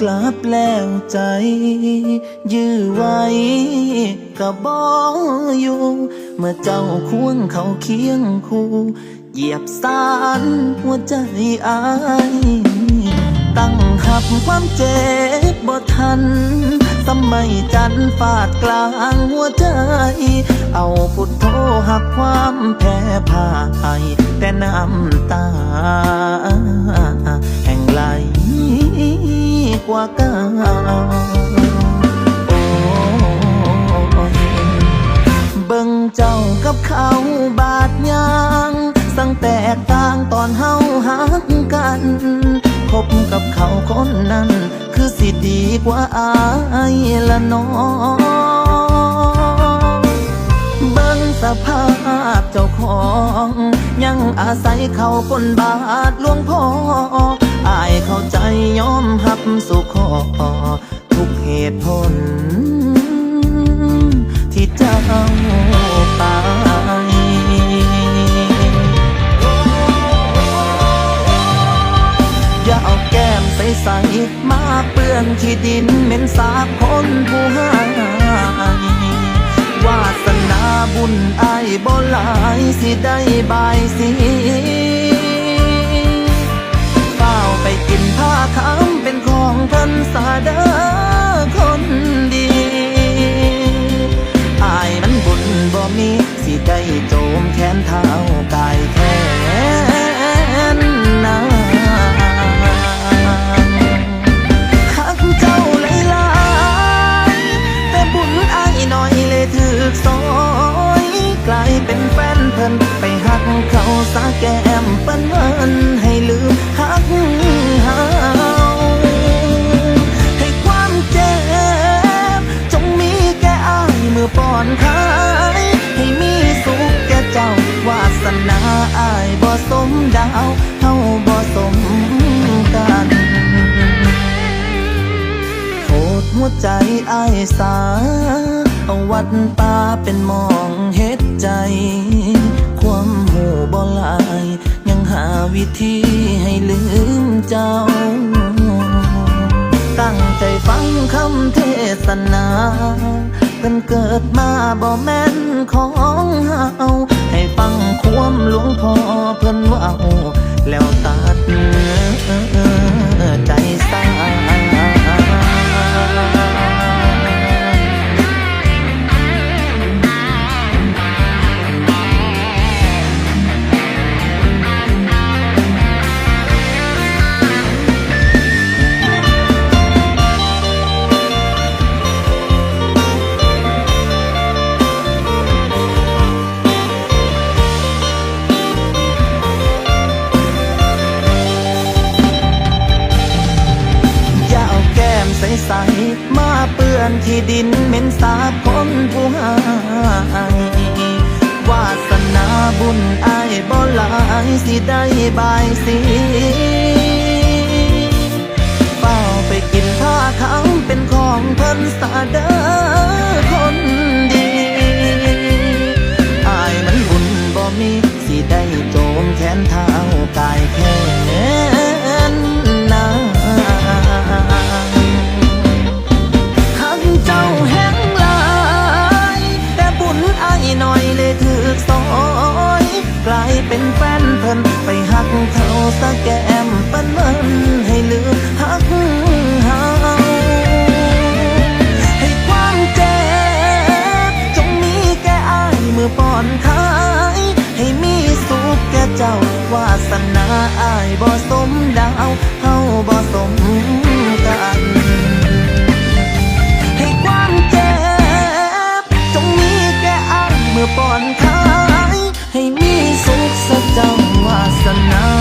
กลับแล้วใจ ยื้อไว้ก็บออยู่ เมื่อเจ้าควงเขาเคียงคู่ เหยียบสารหัวใจอาย ตั้งหับความเจ็บบ่ทันสมัยจันฟาดกลางหัวใจ เอาพุทโธหักความแพ้พ่ายแต่น้ำตา แห่งไหล กว่าเก่าโอ้เบิ่งเจ้ากับเขาบาดยางสั่งแตกต่างตอนเฮาหักกันคบกับเขาคนนั้น คือสิดีกว่าอายละน้องเบิ่งสภาพเจ้าของ ยังอาศัยเขาคนบาดหลวงพ่อ อายเข้าใจยอมหับสู่ขอทุกเหตุผล ที่เจ้าไปอย่าเอาแก้มใสใสๆมาเปื้อนที่ดินเหม็นสาบคนผู้หายวาสนาบุญอายบ่หลายสิได้บายสี นผ้าขาวเป็นของเพันสาเดอคนดีอายมันบุญบ่มีสิได้โจมแขนเท้ากายแขนนาหักเจ้าหลายๆแต่บุญอายหน่อยเลยถือซอยกลายเป็นแฟนเพิ่นไปหักเขาสาแก้มปิ้นเอิ้นให ป้อนขายให้มีสุขแก่เจ้าวาสนาอายบ่สมดาวเฮาบ่สมกันโทษหัวใจอายสาเอาวัดตาเป็นมองเฮ็ดใจ ความหูบ่ลาย ยังหาวิธีให้ลืมเจ้า ตั้งใจฟังคำเทศนา เป็นเกิดมาบ่แม่นของเฮาให้ฟังความหลวงพ่อเพิ่นว่าแล้ว ที่ดินเหม็นสาบคนผู้หายวาสนาบุญอายบ่หลายสิได้บายสีเฝ้าไปกินผ้าขาวเป็นของเพิ่นสาเดอ น่อยเลยถือซอยกลายเป็นแฟนเพิ่นไปหักเขาสะแกมเปิ้นเอิ้นให้ลืมหักเฮาให้ความเจ็บจงมีแก่อายมือป้อนขายให้มีสุขแก่เจ้าวาสนาอายบ่สมดาวเฮาบ่สมกัน ก่อายมือป้อนขาย ให้มีสุขสักจังวาสนา